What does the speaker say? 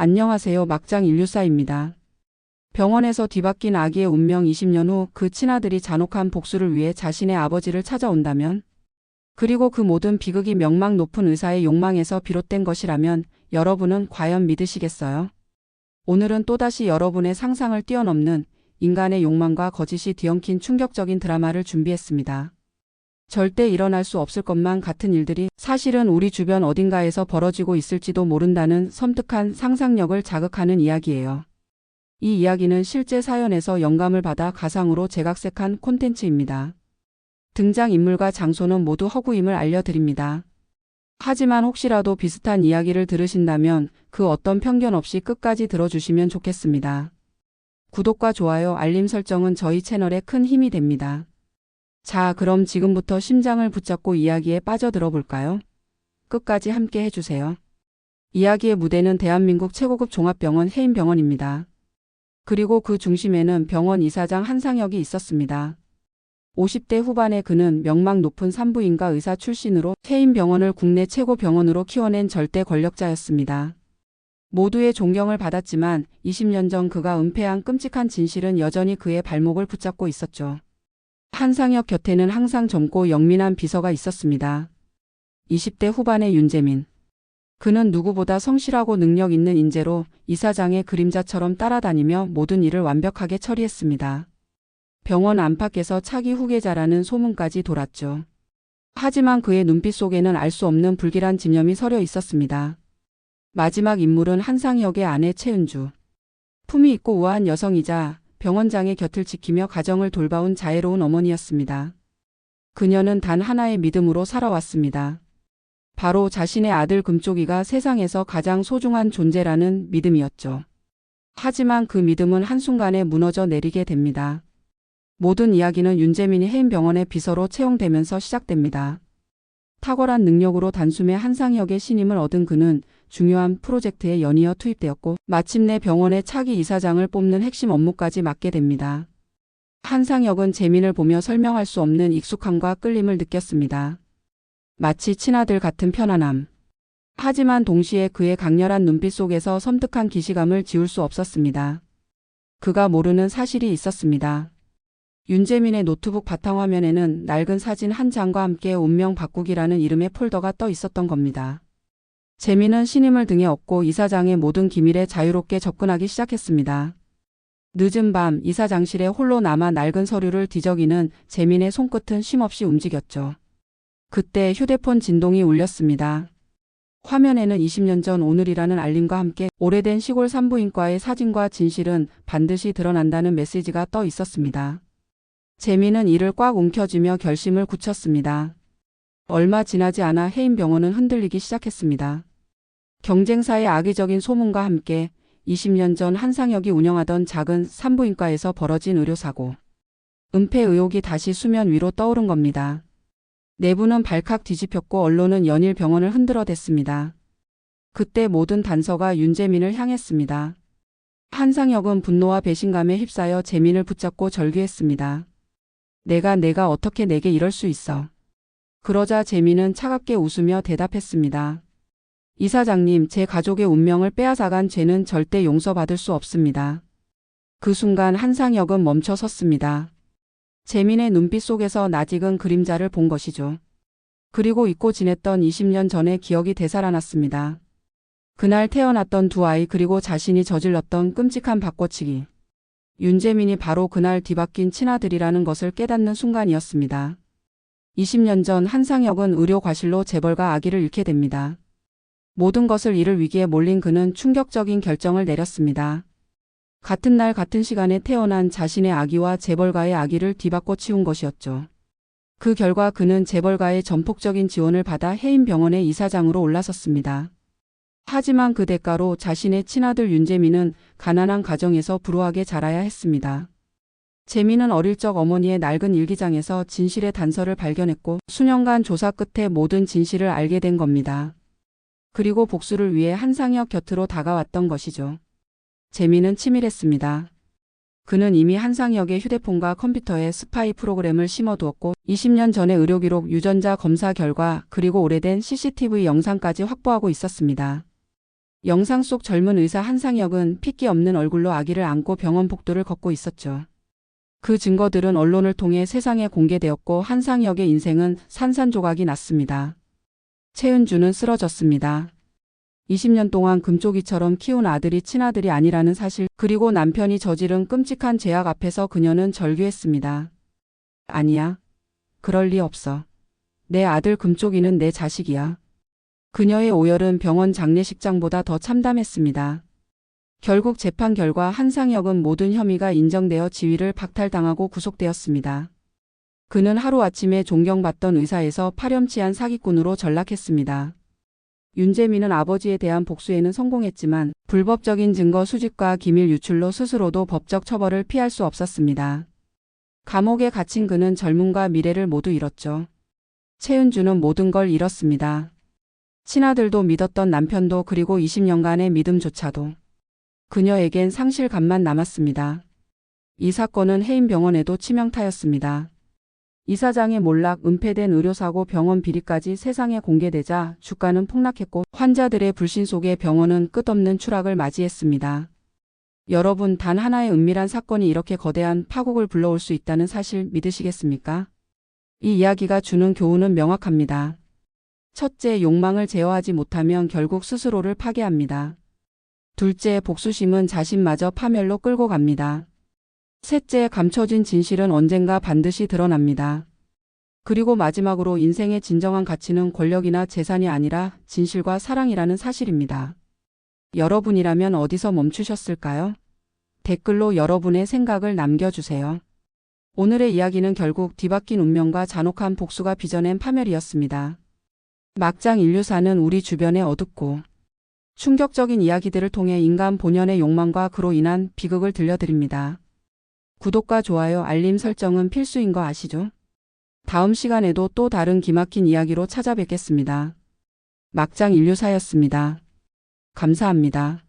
안녕하세요. 막장 인류사입니다. 병원에서 뒤바뀐 아기의 운명 20년 후 그 친아들이 잔혹한 복수를 위해 자신의 아버지를 찾아온다면 그리고 그 모든 비극이 명망 높은 의사의 욕망에서 비롯된 것이라면 여러분은 과연 믿으시겠어요? 오늘은 또다시 여러분의 상상을 뛰어넘는 인간의 욕망과 거짓이 뒤엉킨 충격적인 드라마를 준비했습니다. 절대 일어날 수 없을 것만 같은 일들이 사실은 우리 주변 어딘가에서 벌어지고 있을지도 모른다는 섬뜩한 상상력을 자극하는 이야기예요. 이 이야기는 실제 사연에서 영감을 받아 가상으로 재각색한 콘텐츠입니다. 등장인물과 장소는 모두 허구임을 알려드립니다. 하지만 혹시라도 비슷한 이야기를 들으신다면 그 어떤 편견 없이 끝까지 들어주시면 좋겠습니다. 구독과 좋아요, 알림 설정은 저희 채널에 큰 힘이 됩니다. 자, 그럼 지금부터 심장을 붙잡고 이야기에 빠져들어 볼까요? 끝까지 함께 해주세요. 이야기의 무대는 대한민국 최고급 종합병원 해인병원입니다. 그리고 그 중심에는 병원 이사장 한상혁이 있었습니다. 50대 후반의 그는 명망 높은 산부인과 의사 출신으로 해인병원을 국내 최고 병원으로 키워낸 절대 권력자였습니다. 모두의 존경을 받았지만 20년 전 그가 은폐한 끔찍한 진실은 여전히 그의 발목을 붙잡고 있었죠. 한상혁 곁에는 항상 젊고 영민한 비서가 있었습니다. 20대 후반의 윤재민. 그는 누구보다 성실하고 능력 있는 인재로 이사장의 그림자처럼 따라다니며 모든 일을 완벽하게 처리했습니다. 병원 안팎에서 차기 후계자라는 소문까지 돌았죠. 하지만 그의 눈빛 속에는 알 수 없는 불길한 집념이 서려 있었습니다. 마지막 인물은 한상혁의 아내 최은주. 품위 있고 우아한 여성이자 병원장의 곁을 지키며 가정을 돌봐온 자애로운 어머니였습니다. 그녀는 단 하나의 믿음으로 살아왔습니다. 바로 자신의 아들 금쪽이가 세상에서 가장 소중한 존재라는 믿음이었죠. 하지만 그 믿음은 한순간에 무너져 내리게 됩니다. 모든 이야기는 윤재민이 해인병원의 비서로 채용되면서 시작됩니다. 탁월한 능력으로 단숨에 한상혁의 신임을 얻은 그는 중요한 프로젝트에 연이어 투입되었고 마침내 병원의 차기 이사장을 뽑는 핵심 업무까지 맡게 됩니다. 한상혁은 재민을 보며 설명할 수 없는 익숙함과 끌림을 느꼈습니다. 마치 친아들 같은 편안함. 하지만 동시에 그의 강렬한 눈빛 속에서 섬뜩한 기시감을 지울 수 없었습니다. 그가 모르는 사실이 있었습니다. 윤재민의 노트북 바탕화면에는 낡은 사진 한 장과 함께 운명 바꾸기라는 이름의 폴더가 떠 있었던 겁니다. 재민은 신임을 등에 업고 이사장의 모든 기밀에 자유롭게 접근하기 시작했습니다. 늦은 밤 이사장실에 홀로 남아 낡은 서류를 뒤적이는 재민의 손끝은 쉼없이 움직였죠. 그때 휴대폰 진동이 울렸습니다. 화면에는 20년 전 오늘이라는 알림과 함께 오래된 시골 산부인과의 사진과 진실은 반드시 드러난다는 메시지가 떠 있었습니다. 재민은 이를 꽉 움켜쥐며 결심을 굳혔습니다. 얼마 지나지 않아 해인 병원은 흔들리기 시작했습니다. 경쟁사의 악의적인 소문과 함께 20년 전 한상혁이 운영하던 작은 산부인과에서 벌어진 의료사고. 은폐 의혹이 다시 수면 위로 떠오른 겁니다. 내부는 발칵 뒤집혔고 언론은 연일 병원을 흔들어댔습니다. 그때 모든 단서가 윤재민을 향했습니다. 한상혁은 분노와 배신감에 휩싸여 재민을 붙잡고 절규했습니다. 내가 내가 어떻게 내게 이럴 수 있어. 그러자 재민은 차갑게 웃으며 대답했습니다. 이사장님, 제 가족의 운명을 빼앗아간 죄는 절대 용서받을 수 없습니다. 그 순간 한상혁은 멈춰 섰습니다. 재민의 눈빛 속에서 낯익은 그림자를 본 것이죠. 그리고 잊고 지냈던 20년 전의 기억이 되살아났습니다. 그날 태어났던 두 아이 그리고 자신이 저질렀던 끔찍한 바꿔치기. 윤재민이 바로 그날 뒤바뀐 친아들이라는 것을 깨닫는 순간이었습니다. 20년 전 한상혁은 의료 과실로 재벌과 아기를 잃게 됩니다. 모든 것을 잃을 위기에 몰린 그는 충격적인 결정을 내렸습니다. 같은 날 같은 시간에 태어난 자신의 아기와 재벌가의 아기를 뒤바꿔 치운 것이었죠. 그 결과 그는 재벌가의 전폭적인 지원을 받아 해인병원의 이사장으로 올라섰습니다. 하지만 그 대가로 자신의 친아들 윤재민은 가난한 가정에서 불우하게 자라야 했습니다. 재민은 어릴 적 어머니의 낡은 일기장에서 진실의 단서를 발견했고 수년간 조사 끝에 모든 진실을 알게 된 겁니다. 그리고 복수를 위해 한상혁 곁으로 다가왔던 것이죠. 재민은 치밀했습니다. 그는 이미 한상혁의 휴대폰과 컴퓨터에 스파이 프로그램을 심어두었고 20년 전의 의료기록 유전자 검사 결과 그리고 오래된 CCTV 영상까지 확보하고 있었습니다. 영상 속 젊은 의사 한상혁은 핏기 없는 얼굴로 아기를 안고 병원 복도를 걷고 있었죠. 그 증거들은 언론을 통해 세상에 공개되었고 한상혁의 인생은 산산조각이 났습니다. 최은주는 쓰러졌습니다. 20년 동안 금쪽이처럼 키운 아들이 친아들이 아니라는 사실, 그리고 남편이 저지른 끔찍한 죄악 앞에서 그녀는 절규했습니다. 아니야. 그럴 리 없어. 내 아들 금쪽이는 내 자식이야. 그녀의 오열은 병원 장례식장보다 더 참담했습니다. 결국 재판 결과 한상혁은 모든 혐의가 인정되어 지위를 박탈당하고 구속되었습니다. 그는 하루아침에 존경받던 의사에서 파렴치한 사기꾼으로 전락했습니다. 윤재민은 아버지에 대한 복수에는 성공했지만 불법적인 증거 수집과 기밀 유출로 스스로도 법적 처벌을 피할 수 없었습니다. 감옥에 갇힌 그는 젊음과 미래를 모두 잃었죠. 최은주는 모든 걸 잃었습니다. 친아들도 믿었던 남편도 그리고 20년간의 믿음조차도. 그녀에겐 상실감만 남았습니다. 이 사건은 해임병원에도 치명타였습니다. 이사장의 몰락, 은폐된 의료사고, 병원 비리까지 세상에 공개되자 주가는 폭락했고 환자들의 불신 속에 병원은 끝없는 추락을 맞이했습니다. 여러분, 단 하나의 은밀한 사건이 이렇게 거대한 파국을 불러올 수 있다는 사실 믿으시겠습니까? 이 이야기가 주는 교훈은 명확합니다. 첫째, 욕망을 제어하지 못하면 결국 스스로를 파괴합니다. 둘째, 복수심은 자신마저 파멸로 끌고 갑니다. 셋째, 감춰진 진실은 언젠가 반드시 드러납니다. 그리고 마지막으로 인생의 진정한 가치는 권력이나 재산이 아니라 진실과 사랑이라는 사실입니다. 여러분이라면 어디서 멈추셨을까요? 댓글로 여러분의 생각을 남겨주세요. 오늘의 이야기는 결국 뒤바뀐 운명과 잔혹한 복수가 빚어낸 파멸이었습니다. 막장 인류사는 우리 주변에 어둡고 충격적인 이야기들을 통해 인간 본연의 욕망과 그로 인한 비극을 들려드립니다. 구독과 좋아요, 알림 설정은 필수인 거 아시죠? 다음 시간에도 또 다른 기막힌 이야기로 찾아뵙겠습니다. 막장 인류사였습니다. 감사합니다.